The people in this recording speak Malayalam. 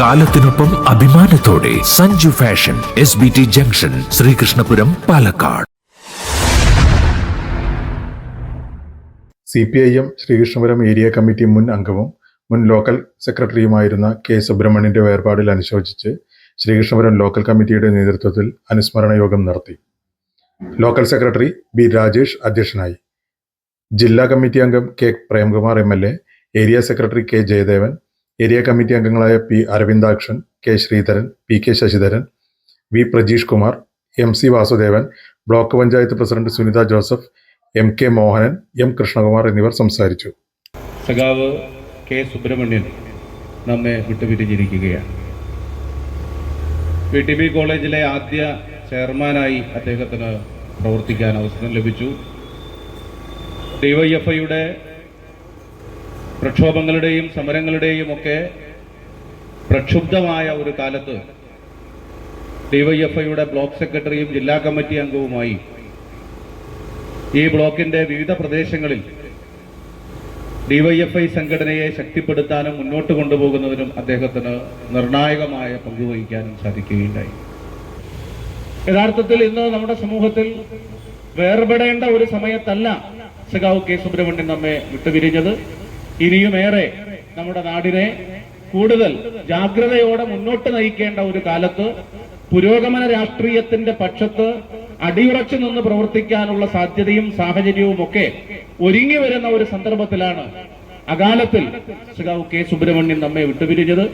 കാലത്തിനൊപ്പം അഭിമാനത്തോടെ Sanju fashion S B T junction Sreekrishnapuram Palakkad. C P I M Sreekrishnapuram area committee മുൻ അംഗവും മുൻ ലോക്കൽ സെക്രട്ടറിയുമായിരുന്ന കെ സുബ്രഹ്മണ്യന്റെ വേർപാടിൽ അനുശോചിച്ച് ശ്രീകൃഷ്ണപുരം ലോക്കൽ കമ്മിറ്റിയുടെ നേതൃത്വത്തിൽ അനുസ്മരണ യോഗം നടത്തി. ലോക്കൽ സെക്രട്ടറി ബി രാജേഷ് അധ്യക്ഷനായി. ജില്ലാ കമ്മിറ്റി അംഗം K Premkumar M area secretary K Jayadevan area committee അംഗങ്ങളായ P Aravindakshan K Sreedharan P K Sasidharan V Prajeesh Kumar M C Vasudevan block panchayat president Sunitha Joseph M K Mohanan M Krishnakumar എന്നിവർ സംസാരിച്ചു. സഖാവ് കെ സുബ്രഹ്മണ്യൻ നമ്മെ വിട്ടുപിരിഞ്ഞിരിക്കുകയാണ്. പി ടി ബി കോളേജിലെ ആദ്യ ചെയർമാനായി അദ്ദേഹത്തിന് പ്രവർത്തിക്കാൻ അവസരം ലഭിച്ചു. ഡിവൈഎഫ്ഐയുടെ പ്രക്ഷോഭങ്ങളുടെയും സമരങ്ങളുടെയും ഒക്കെ പ്രക്ഷുബ്ധമായ ഒരു കാലത്ത് ഡിവൈഎഫ്ഐയുടെ ബ്ലോക്ക് സെക്രട്ടറിയും ജില്ലാ കമ്മിറ്റി അംഗവുമായി ഈ ബ്ലോക്കിന്റെ വിവിധ പ്രദേശങ്ങളിൽ ഡിവൈഎഫ്ഐ സംഘടനയെ ശക്തിപ്പെടുത്താനും മുന്നോട്ട് കൊണ്ടുപോകുന്നതിനും അദ്ദേഹത്തിന് നിർണായകമായ പങ്കുവഹിക്കാനും സാധിക്കുകയുണ്ടായി. യഥാർത്ഥത്തിൽ ഇന്ന് നമ്മുടെ സമൂഹത്തിൽ വേർപെടേണ്ട ഒരു സമയത്തല്ല സഖാവ് കെ സുബ്രഹ്മണ്യൻ നമ്മെ വിട്ടുപിരിഞ്ഞത്. ഇനിയുമേറെ നമ്മുടെ നാടിനെ കൂടുതൽ ജാഗ്രതയോടെ മുന്നോട്ട് നയിക്കേണ്ട ഒരു കാലത്ത് പുരോഗമന രാഷ്ട്രീയത്തിന്റെ പക്ഷത്ത് അടിയുറച്ചു നിന്ന് പ്രവർത്തിക്കാനുള്ള സാധ്യതയും സാഹചര്യവും ഒക്കെ ഒരുങ്ങി വരുന്ന ഒരു സന്ദർഭത്തിലാണ് അകാലത്തിൽ ശ്രീ കെ സുബ്രഹ്മണ്യൻ നമ്മെ വിട്ടുപിരിഞ്ഞത്.